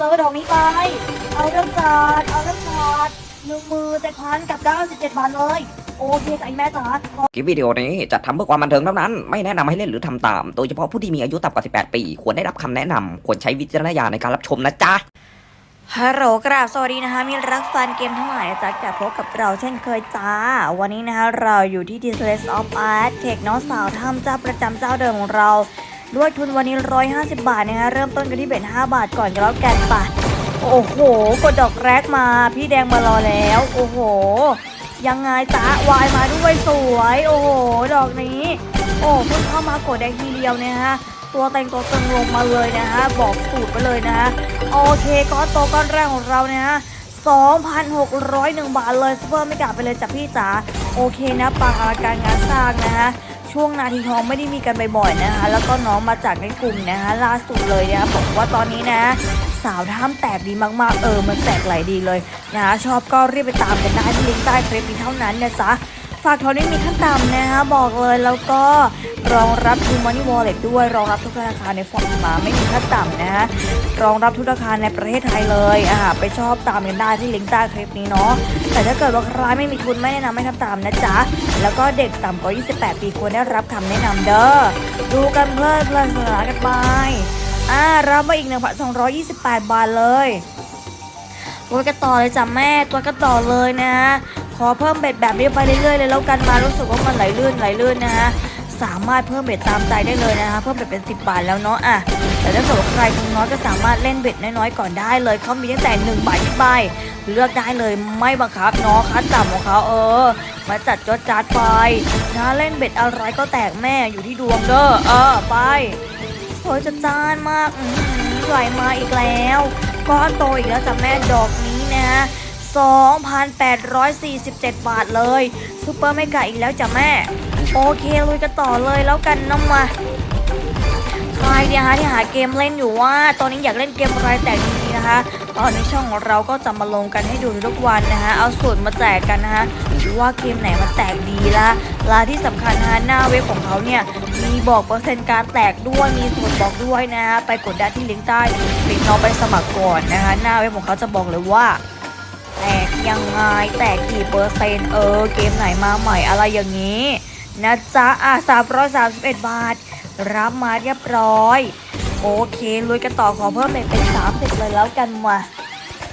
เจอดอกนี้ไป เอาเรื่องจัดเอาเรื่องจัดหนึ่งมือเจ็ดพันกับเก้าสิบเจ็ดบาทเลย โอเคจ้ะไอ้แม่จ๋าคลิปวิดีโอนี้จัดทำเพื่อความบันเทิงเท่านั้น ไม่แนะนำให้เล่นหรือทำตาม โดยเฉพาะผู้ที่มีอายุต่ำกว่า 18 ปี ควรได้รับคำแนะนำควรใช้วิจารณญาณในการรับชมนะจ๊ะฮัลโหลกราบสวัสดีนะคะมีรักฟันเกมทั้งหลายนะจ๊ะกลับพบกับเราเช่นเคยจ้า วันนี้นะคะเราอยู่ที่ d i s l e s of Art เทคน้องสาวทำเจ้าประจำเจ้าเดิมของเรา ด้วยทุนวันนี้ 150 บาทนะคะเริ่มต้นกันที่เบ็ด5บาทก่อนก็แล้วกันปะโอ้โห กดดอกแรกมา พี่แดงมารอแล้ว โอ้โห ยังไงจ๊ะวายมาด้วยสวย โอ้โห ดอกนี้ โอ้เพิ่งเข้ามากดได้ทีเดียวเนี่ยฮะตัวแต่งตัวตึงลงมาเลยนะฮะบอกสูตรไปเลยนะฮะโอเคก้อนโตก้อนแรกของเราเนี่ยฮะ2,601 บาทเลยซูเปอร์ไม่กลับไปเลยจ้ะพี่จ๋าโอเคนะปังอลังการงานสร้างนะฮะ ช่วงนาทีทองไม่ได้มีกันบ่อยๆนะคะ แล้วก็น้องมาจากในกลุ่มนะคะล่าสุดเลยนะคะบอกว่าตอนนี้นะสาวท่ามแตกดีมากๆ เออ มันแตกไหลดีเลยนะคะชอบก็รีบไปตามกันได้ที่ลิงก์ใต้คลิปนี้เท่านั้นนะจ๊ะ ฝากทอนไม่มีขั้นต่ำนะคะบอกเลยแล้วก็รองรับทูมันนี่วอลเล็ตด้วย รองรับทุกธนาคารในฟอร์มาไม่มีขั้นต่ำนะฮะรองรับทุกธนาคารในประเทศไทยเลยอ่าไปชอบตามกันได้ที่ลิงก์ใต้คลิปนี้เนาะแต่ถ้าเกิดว่าใครไม่มีทุนไม่แนะนำให้ทำตามนะจ๊ะแล้วก็เด็กต่ำกว่า 28 ปีควรได้รับคำแนะนำเด้อดูกันเพลิดเพลินสนานกันไปอ่ารับมาอีก 1,228 บาทเลยตัวกันต่อเลยจ้ะแม่ตัวกันต่อเลยนะ ขอเพิ่มเบ็ดแบบนี้ไปเรื่อยๆเลยแล้วกันมารู้สึกว่ามันไหลลื่นไหลลื่นนะฮะสามารถเพิ่มเบ็ดตามใจได้เลยนะคะเพิ่มเบ็ดเป็น 10 บาทแล้วเนาะอะแต่ถ้าเกิดว่าใครทุนน้อยก็สามารถเล่นเบ็ดน้อยๆก่อนได้เลยเขามีตั้งแต่1บาทขึ้นไปเลือกได้เลยไม่บังคับเนาะคัดต่ำของเขาเออ มาจัดจดจัดไปนะเล่นเบ็ดอะไรก็แตกแม่อยู่ที่ดวงเด้อเออไปสวยจัดจ้านมากอื้อหือไหลมาอีกแล้วก้อนโตอีกแล้วจ้ะแม่ดอกนี้นะ 2,847 บาทเลยซูเปอร์ไม่กะอีกแล้วจ้ะแม่ โอเคลุยกันต่อเลยแล้วกันน้ำมาใครเนี่ยฮะที่หาเกมเล่นอยู่ว่า ตอนนี้อยากเล่นเกมอะไรแต่ดีๆนะคะตอนนี้ช่องของเราก็จะมาลงกันให้ดูทุกวันนะคะเอาสูตรมาแจกกันนะคะว่าเกมไหนมันแตกดีละลาที่สำคัญนะคะหน้าเว็บของเขาเนี่ยมีบอกเปอร์เซ็นต์การแตกด้วยมีสูตรบอกด้วยนะคะไปกดได้ที่ลิงก์ใต้ลิงก์น้องไปสมัครก่อนนะคะหน้าเว็บของเขาจะบอกเลยว่า แตกยังไงแตกกี่เปอร์เซ็นต์เออ เกมไหนมาใหม่อะไรอย่างนี้นะจ๊ะอะ331บาท รับมาเรียบร้อย โอเคลุยกันต่อขอเพิ่มเบ็ดเป็น30เลยแล้วกันมา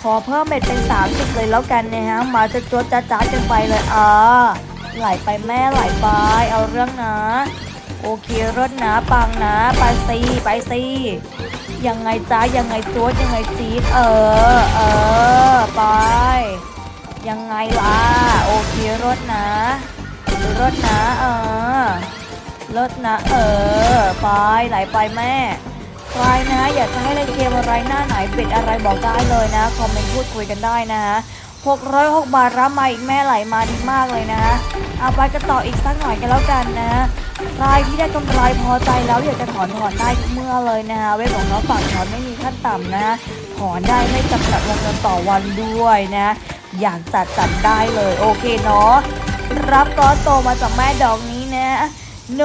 ขอเพิ่มเบ็ดเป็น30เลยแล้วกันนะฮะมาจะจวดจ้าจ้ากันไปเลยอ่าไหลไปแม่ไหลไปเอาเรื่องนะ โอเครถนะปังนะ ไปซีไปซี ยังไงจ้ายังไงจวดยังไงจี๊ดเออเออไป ยังไงล่ะโอเครถนะรถนะเออรถนะเออไปไหลไปแม่ใครนะอยากจะให้เล่นเกมอะไรหน้าไหนเป็ดอะไรบอกได้เลยนะคอมเมนต์พูดคุยกันได้นะฮะ606 บาทรับมาอีกแม่ไหลมาดีมากเลยนะฮะเอาไปกันต่ออีกสักหน่อยกันแล้วกันนะ ใครที่ได้กำไรพอใจแล้วอยากจะถอนถอนได้ทุกเมื่อเลยนะฮะเว็บของน้องฝั่งถอนไม่มีขั้นต่ำนะฮะถอนได้ไม่จำกัดวงเงินต่อวันด้วยนะ อยากจัดจัดได้เลยโอเคเนาะรับก้อนโตมาจากแม่ดอกนี้นะ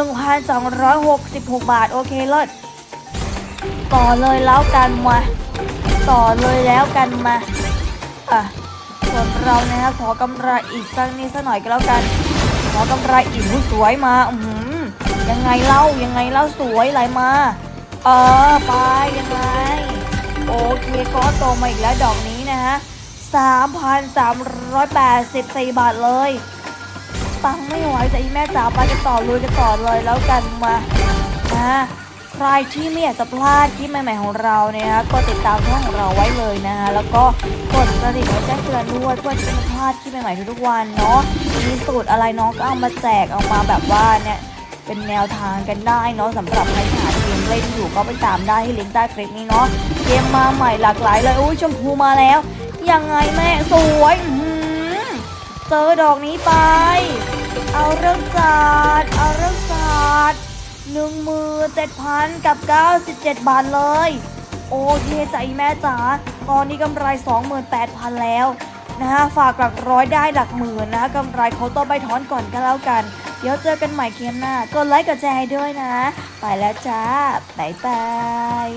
1,266 บาท โอเคเลิศต่อเลยแล้วกันมา ต่อเลยแล้วกันมาอะส่วนเรานะฮะขอกำไรอีกสักนิดสักหน่อยก็แล้วกัน ขอกำไรอีกผู้สวยมาอือหือ ยังไงเล่ายังไงเล่าสวยไหลมา เออไปยังไง โอเคก้อนโตมาอีกแล้วดอกนี้นะฮะ3,384บสี่บาทเลยปังไม่ไหวจะอีแม่จ๋าไปกันต่อลุยกันต่อเลยแล้วกันมานะใครที่ไม่อยากจะพลาดคลิปใหม่ๆของเราเนี่ยนะก็ติดตามช่องของเราไว้เลยนะฮะแล้วก็กดกระดิ่งไว้แจ้งเตือนด้วยเพื่อที่จะไม่พลาดคลิปใหม่ๆทุกๆวันเนาะมีสูตรอะไรน้องก็เอามาแจกเอามาแบบว่าเนี่ย เป็นแนวทางกันได้เนาะสำหรับใครที่หาเกมเล่นอยู่ก็ไปตามได้ที่ลิงก์ใต้คลิปนี้เนาะเกมมาใหม่หลากหลายเลยอุ้ยชมพูมาแล้ว ยังไงแม่สวยเจอดอกนี้ไป เอาเรื่องจัดเอาเรื่องจัดหนึ่งมือเจ็ดพันกับเก้าสิบเจ็ดบาทเลย โอเคจ้ะอีแม่จ๋าตอนนี้กำไรสองหมื่นแปดพันแล้วนะฮะฝากหลักร้อยได้หลักหมื่นนะกำไรเขาต้องไปถอนก่อนก็แล้วกัน เดี๋ยวเจอกันใหม่เกมหน้า กดไลค์กดแชร์ให้ด้วยนะ ไปแล้วจ้า บ๊ายบาย